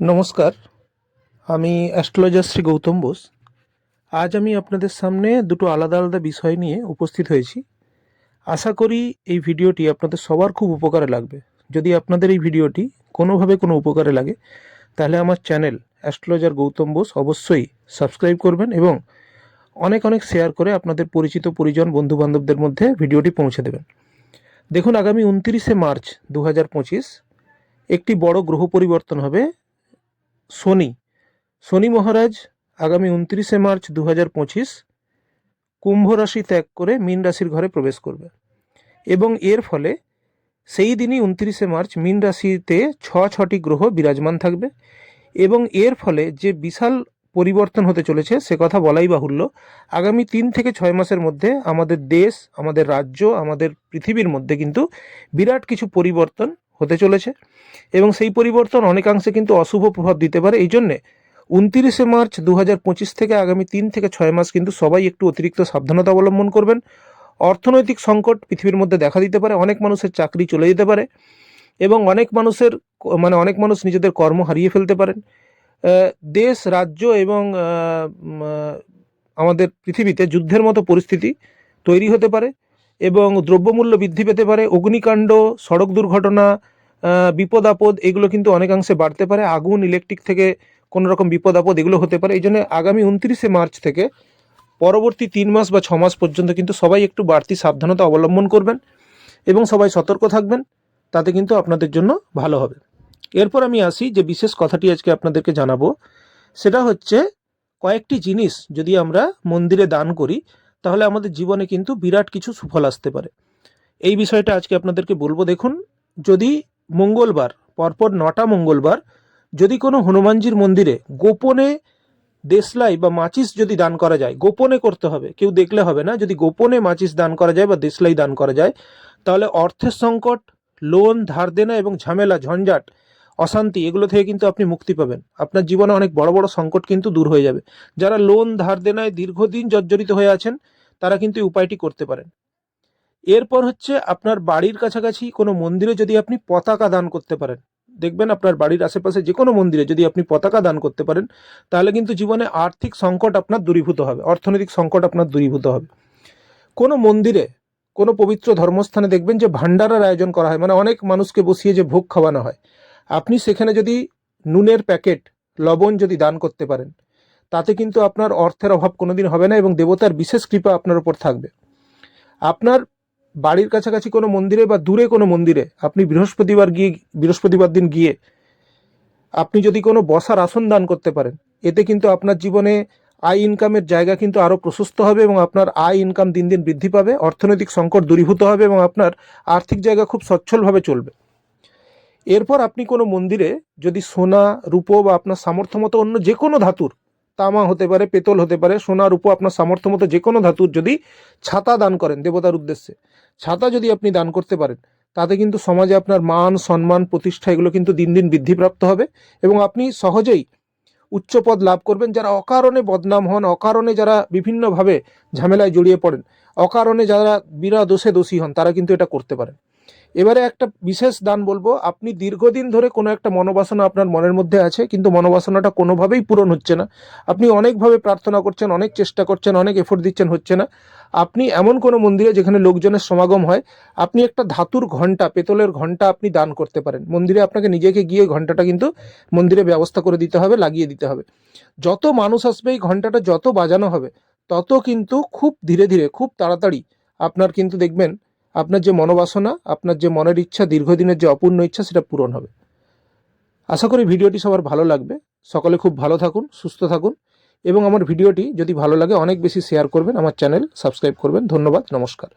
নমস্কার, আমি অ্যাস্ট্রোলজার শ্রী গৌতম বোস। আজ আমি আপনাদের সামনে দুটো আলাদা আলাদা বিষয় নিয়ে উপস্থিত হয়েছি। আশা করি এই ভিডিওটি আপনাদের সবার খুব উপকারে লাগবে। যদি আপনাদের এই ভিডিওটি কোনোভাবে কোনো উপকারে লাগে, তাহলে আমার চ্যানেল অ্যাস্ট্রোলজার গৌতম বোস অবশ্যই সাবস্ক্রাইব করবেন এবং অনেক অনেক শেয়ার করে আপনাদের পরিচিত পরিজন বন্ধুবান্ধবদের মধ্যে ভিডিওটি পৌঁছে দেবেন। দেখুন, আগামী উনতিরিশে মার্চ দু হাজার পঁচিশ, একটি বড় গ্রহ পরিবর্তন হবে শনি শনি মহারাজ, আগামী উনত্রিশে মার্চ দু হাজার পঁচিশ কুম্ভ রাশি ত্যাগ করে মীন রাশির ঘরে প্রবেশ করবে। এবং এর ফলে সেই দিনই উনত্রিশে মার্চ মীন রাশিতে ছ ছটি গ্রহ বিরাজমান থাকবে। এবং এর ফলে যে বিশাল পরিবর্তন হতে চলেছে, সে কথা বলাই বাহুল্য। আগামী তিন থেকে ছয় মাসের মধ্যে আমাদের দেশ, আমাদের রাজ্য, আমাদের পৃথিবীর মধ্যে কিন্তু বিরাট কিছু পরিবর্তন হতে চলেছে এবং সেই পরিবর্তন অনেকাংশে কিন্তু অশুভ প্রভাব দিতে পারে। এই জন্যে উনতিরিশে মার্চ দু হাজার পঁচিশ থেকে আগামী তিন থেকে ছয় মাস কিন্তু সবাই একটু অতিরিক্ত সাবধানতা অবলম্বন করবেন। অর্থনৈতিক সংকট পৃথিবীর মধ্যে দেখা দিতে পারে, অনেক মানুষের চাকরি চলে যেতে পারে এবং অনেক মানুষের মানে অনেক মানুষ নিজেদের কর্ম হারিয়ে ফেলতে পারেন। দেশ, রাজ্য এবং আমাদের পৃথিবীতে যুদ্ধের মতো পরিস্থিতি তৈরি হতে পারে। এবং দ্রব্যমূল্য বৃদ্ধি পেতে পারে, অগ্নিকাণ্ড, সড়ক দুর্ঘটনা বিপদ আপদ, এগুলো কিন্তু অনেকাংশে বাড়তে পারে। আগুন ইলেকট্রিক থেকে কোনো রকম বিপদ আপদ, এগুলো হতে পারে। এই জন্য আগামী উনত্রিশে মার্চ থেকে পরবর্তী তিন মাস বা ছ মাস পর্যন্ত কিন্তু সবাই একটু বাড়তি সাবধানতা অবলম্বন করবেন এবং সবাই সতর্ক থাকবেন। তাতে কিন্তু আপনাদের জন্য ভালো হবে। এরপর আমি আসি যে বিশেষ কথাটি আজকে আপনাদেরকে জানাব। সেটা হচ্ছে কয়েকটি জিনিস যদি আমরা মন্দিরে দান করি তাহলে আমাদের জীবনে কিন্তু বিরাট কিছু সুফল আসতে পারে। এই বিষয়টা আজকে আপনাদেরকে বলব দেখুন, যদি মঙ্গলবার, পরপর নটা মঙ্গলবার, যদি কোনো হনুমানজির মন্দিরে গোপনে দেশলাই বা মাচিস যদি দান করা যায়, গোপনে করতে হবে, কেউ দেখলে হবে না, যদি গোপনে মাচিস দান করা যায় বা দেশলাই দান করা যায়, তাহলে অর্থের সংকট, লোন, ধার দেনা এবং ঝামেলা, ঝঞ্ঝাট অশান্তি, এগুলো থেকে কিন্তু আপনি মুক্তি পাবেন। আপনার জীবনে অনেক বড় বড় সংকট কিন্তু দূর হয়ে যাবে। যারা লোন ধার দেনায় দীর্ঘদিন জর্জরিত হয়ে আছেন, তারা কিন্তু এই উপায়টি করতে পারেন। এরপর হচ্ছে আপনার বাড়ির কাছাকাছি কোনো মন্দিরে যদি আপনি পতাকা দান করতে পারেন, দেখবেন আপনার বাড়ির আশেপাশে যে কোনো মন্দিরে যদি আপনি পতাকা দান করতে পারেন, তাহলে কিন্তু জীবনে আর্থিক সংকট আপনার দূরীভূত হবে, অর্থনৈতিক সংকট আপনার দূরীভূত হবে। কোনো মন্দিরে, কোনো পবিত্র ধর্মস্থানে দেখবেন যে ভান্ডারার আয়োজন করা হয় মানে অনেক মানুষকে বসিয়ে যে ভোগ খাওয়ানো হয়। আপনি সেখানে যদি নুনের প্যাকেট, লবণ যদি দান করতে পারেন, তাতে কিন্তু আপনার অর্থের অভাব কোনোদিন হবে না এবং দেবতার বিশেষ কৃপা আপনার উপর থাকবে। আপনার বাড়ির কাছাকাছি কোনো মন্দিরে বা দূরে কোনো মন্দিরে আপনি বৃহস্পতিবার গিয়ে, বৃহস্পতিবার দিন গিয়ে আপনি যদি কোনো বসার আসন দান করতে পারেন, এতে কিন্তু আপনার জীবনে আয় ইনকামের জায়গা কিন্তু আরও প্রশস্ত হবে এবং আপনার আয় ইনকাম দিন দিন বৃদ্ধি পাবে, অর্থনৈতিক সংকট দূরীভূত হবে এবং আপনার আর্থিক জায়গা খুব সচ্ছলভাবে চলবে। এরপর আপনি কোনো মন্দিরে যদি সোনা, রূপো বা আপনার সামর্থ্য মতো অন্য যে কোনো ধাতুর, তামা হতে পারে, পেতল হতে পারে, সোনা, রূপো আপনার সামর্থ্য মতো যে কোনো ধাতুর যদি ছাতা দান করেন দেবতার উদ্দেশ্যে, ছাতা যদি আপনি দান করতে পারেন, তাতে কিন্তু সমাজে আপনার মান, সম্মান, প্রতিষ্ঠা এগুলো কিন্তু দিন দিন বৃদ্ধিপ্রাপ্ত হবে এবং আপনি সহজেই উচ্চ পদ লাভ করবেন। যারা অকারণে বদনাম হন, অকারণে যারা বিভিন্নভাবে ঝামেলায় জড়িয়ে পড়েন, অকারণে যারা বিনা দোষে দোষী হন, তারা কিন্তু এটা করতে পারেন। এবারে একটা বিশেষ দান বলব, আপনি দীর্ঘদিন ধরে কোনো একটা মনোবাসনা আপনার মনের মধ্যে আছে, কিন্তু মনোবাসনাটা কোনোভাবেই পূরণ হচ্ছে না। আপনি অনেকভাবে প্রার্থনা করছেন, অনেক চেষ্টা করছেন, অনেক এফোর্ট দিচ্ছেন, হচ্ছে না। আপনি এমন কোনো মন্দিরে যেখানে লোকজনের সমাগম হয়, আপনি একটা ধাতুর ঘণ্টা পেতলের ঘণ্টা আপনি দান করতে পারেন। মন্দিরে আপনাকে নিজেকে গিয়ে ঘন্টাটা কিন্তু মন্দিরে ব্যবস্থা করে দিতে হবে, লাগিয়ে দিতে হবে। যত মানুষ আসবে, এই ঘন্টাটা যত বাজানো হবে, তত কিন্তু খুব ধীরে ধীরে, খুব তাড়াতাড়ি আপনার কিন্তু দেখবেন আপনার যে মনোবাসনা, আপনার যে মনের ইচ্ছা, দীর্ঘদিনের যে অপূর্ণ ইচ্ছা, সেটা পূরণ হবে। আশা করি ভিডিওটি সবার ভালো লাগবে। সকলে খুব ভালো থাকুন, সুস্থ থাকুন এবং আমার ভিডিওটি যদি ভালো লাগে, অনেক বেশি শেয়ার করবেন। আমার চ্যানেল সাবস্ক্রাইব করবেন। ধন্যবাদ, নমস্কার।